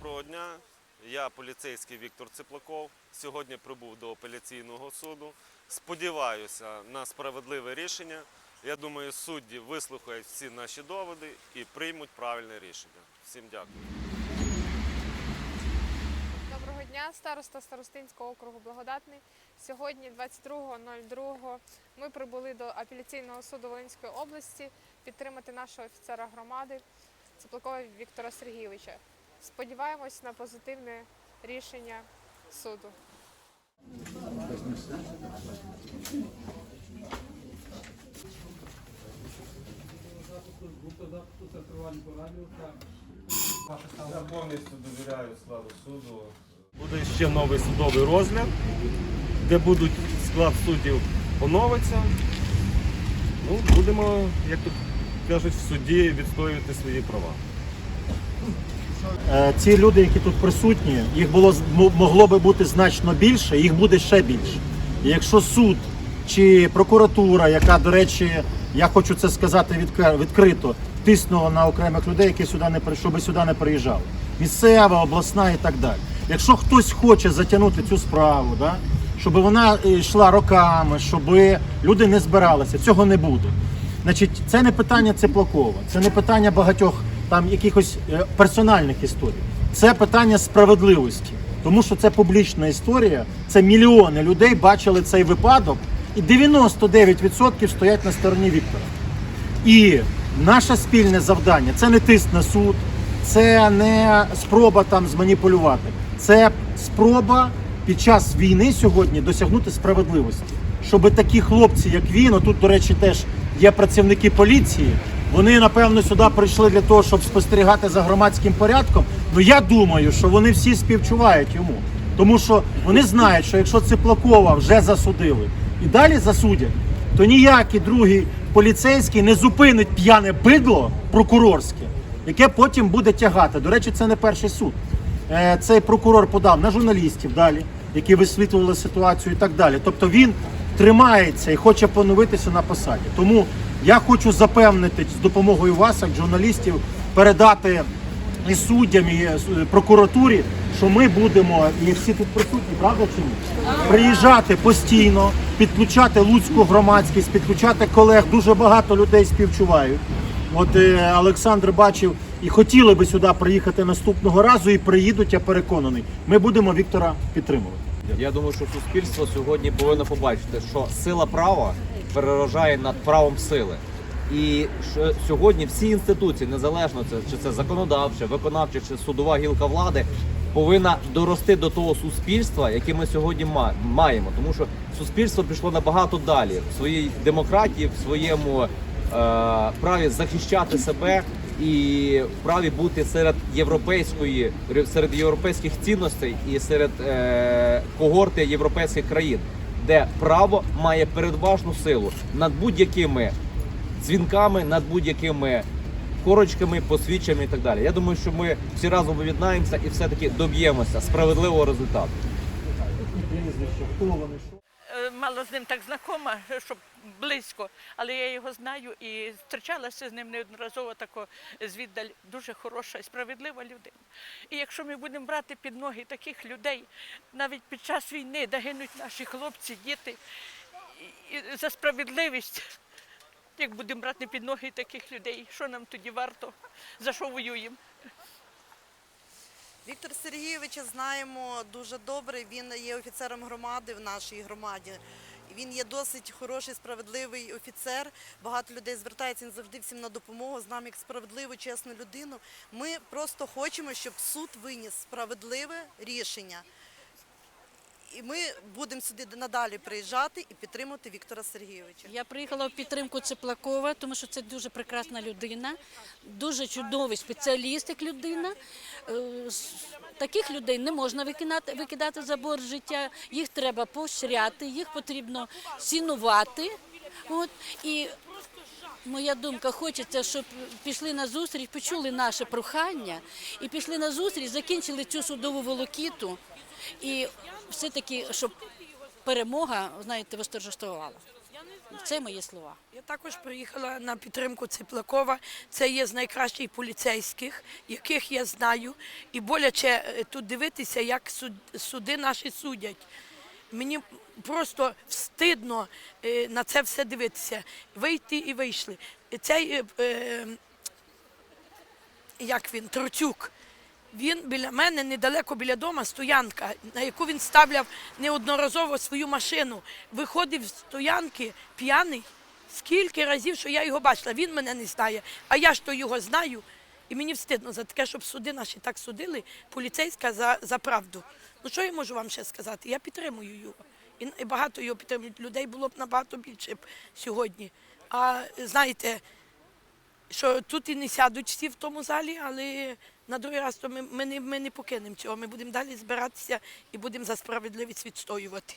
Доброго дня. Я поліцейський Віктор Циплаков. Сьогодні прибув до апеляційного суду. Сподіваюся на справедливе рішення. Я думаю, судді вислухають всі наші доводи і приймуть правильне рішення. Всім дякую. Доброго дня, староста Старостинського округу Благодатний. Сьогодні, 22.02, ми прибули до апеляційного суду Волинської області підтримати нашого офіцера громади Цеплакова Віктора Сергійовича. Сподіваємось на позитивне рішення суду. Я повністю довіряю складу суду. Буде ще новий судовий розгляд, де будуть склад суддів оновиться. Ну, будемо, як тут кажуть, в суді відстоювати свої права. Е, Ці люди, які тут присутні, їх було могло би бути значно більше, їх буде ще більше. І якщо суд чи прокуратура, яка, до речі, я хочу це сказати відкр- відкрито, тиснула на окремих людей, які сюди не щоб сюди не приїжджали, місцева, обласна і так далі. Якщо хтось хоче затягнути цю справу, да, щоб вона е, йшла роками, щоб люди не збиралися, цього не буде. Значить, це не питання Цеплакова, це не питання багатьох там якихось е, персональних історій. Це питання справедливості, тому що це публічна історія. Це мільйони людей бачили цей випадок, і 99% стоять на стороні Віктора. І наше спільне завдання це не тиск на суд, це не спроба там зманіпулювати. Це спроба під час війни сьогодні досягнути справедливості. Щоб такі хлопці, як він, отут, до речі, теж є працівники поліції. Вони напевно сюди прийшли для того, щоб спостерігати за громадським порядком. Ну я думаю, що вони всі співчувають йому. Тому що вони знають, що якщо Циплакова вже засудили і далі засудять, то ніякий другий поліцейський не зупинить п'яне бидло прокурорське, яке потім буде тягати. До речі, це не перший суд. Е, Цей прокурор подав на журналістів далі, які висвітлювали ситуацію і так далі. Тобто він тримається і хоче поновитися на посаді. Тому я хочу запевнити з допомогою вас, як журналістів, передати і суддям, і е, прокуратурі, що ми будемо, і всі тут присутні, правда чи ні? Приїжджати постійно, підключати луцьку громадськість, підключати колег. Дуже багато людей співчувають. От е, Олександр бачив і хотіли би сюди приїхати наступного разу, і приїдуть, я переконаний. Ми будемо Віктора підтримувати. Я думаю, що суспільство сьогодні повинно побачити, що сила права переважає над правом сили. І що сьогодні всі інституції, незалежно це чи це законодавча, виконавча чи судова гілка влади, повинна дорости до того суспільства, яке ми сьогодні маємо. Тому що суспільство пішло набагато далі в своїй демократії, в своєму е, праві захищати себе і в праві бути серед європейської серед європейських цінностей і серед е, когорти європейських країн, де право має передважну силу над будь-якими дзвінками, над будь-якими корочками, посвідчами і так далі. Я думаю, що ми всі разом об'єднаємося і все-таки доб'ємося справедливого результату. Е, мало з ним так знакома, щоб близько, але я його знаю і зустрічалася з ним неодноразово тако звіддаль. Дуже хороша і справедлива людина. І якщо ми будемо брати під ноги таких людей, навіть під час війни, де гинуть наші хлопці, діти, і- за справедливість, як будемо брати під ноги таких людей, що нам тоді варто, за що воюємо? Віктора Сергійовича знаємо дуже добре. Він є офіцером громади в нашій громаді. Він є досить хороший, справедливий офіцер. Багато людей звертається він завжди всім на допомогу. З нами як справедливу, чесну людину. Ми просто хочемо, щоб суд виніс справедливе рішення. І ми будемо сюди надалі приїжджати і підтримувати Віктора Сергійовича. Я приїхала в підтримку Цеплакова, тому що це дуже прекрасна людина, дуже чудовий спеціаліст, як людина. Таких людей не можна викидати, викидати за борт життя. Їх треба поощряти, їх потрібно цінувати. От і моя думка, хочеться, щоб пішли на зустріч, почули наше прохання і пішли на зустріч, закінчили цю судову волокіту. І все-таки, щоб перемога, знаєте, восторжествувала. Це мої слова. Я також приїхала на підтримку Циплакова. Це є з найкращих поліцейських, яких я знаю. І боляче е, тут дивитися, як суди наші судять. Мені просто встидно е, на це все дивитися. Вийти і вийшли. Цей, е, як він, Троцюк, він біля мене недалеко біля дома стоянка, на яку він ставляв неодноразово свою машину. Виходив з стоянки п'яний. Скільки разів, що я його бачила, він мене не знає, а я ж то його знаю. І мені встидно за таке, щоб суди наші так судили, поліцейська за, за правду. Ну що я можу вам ще сказати? Я підтримую його. І, багато його підтримують. Людей було б набагато більше б сьогодні. А знаєте, що тут і не сядуть всі в тому залі, але на другий раз то ми, ми, ми не покинемо цього. Ми будемо далі збиратися і будемо за справедливість відстоювати.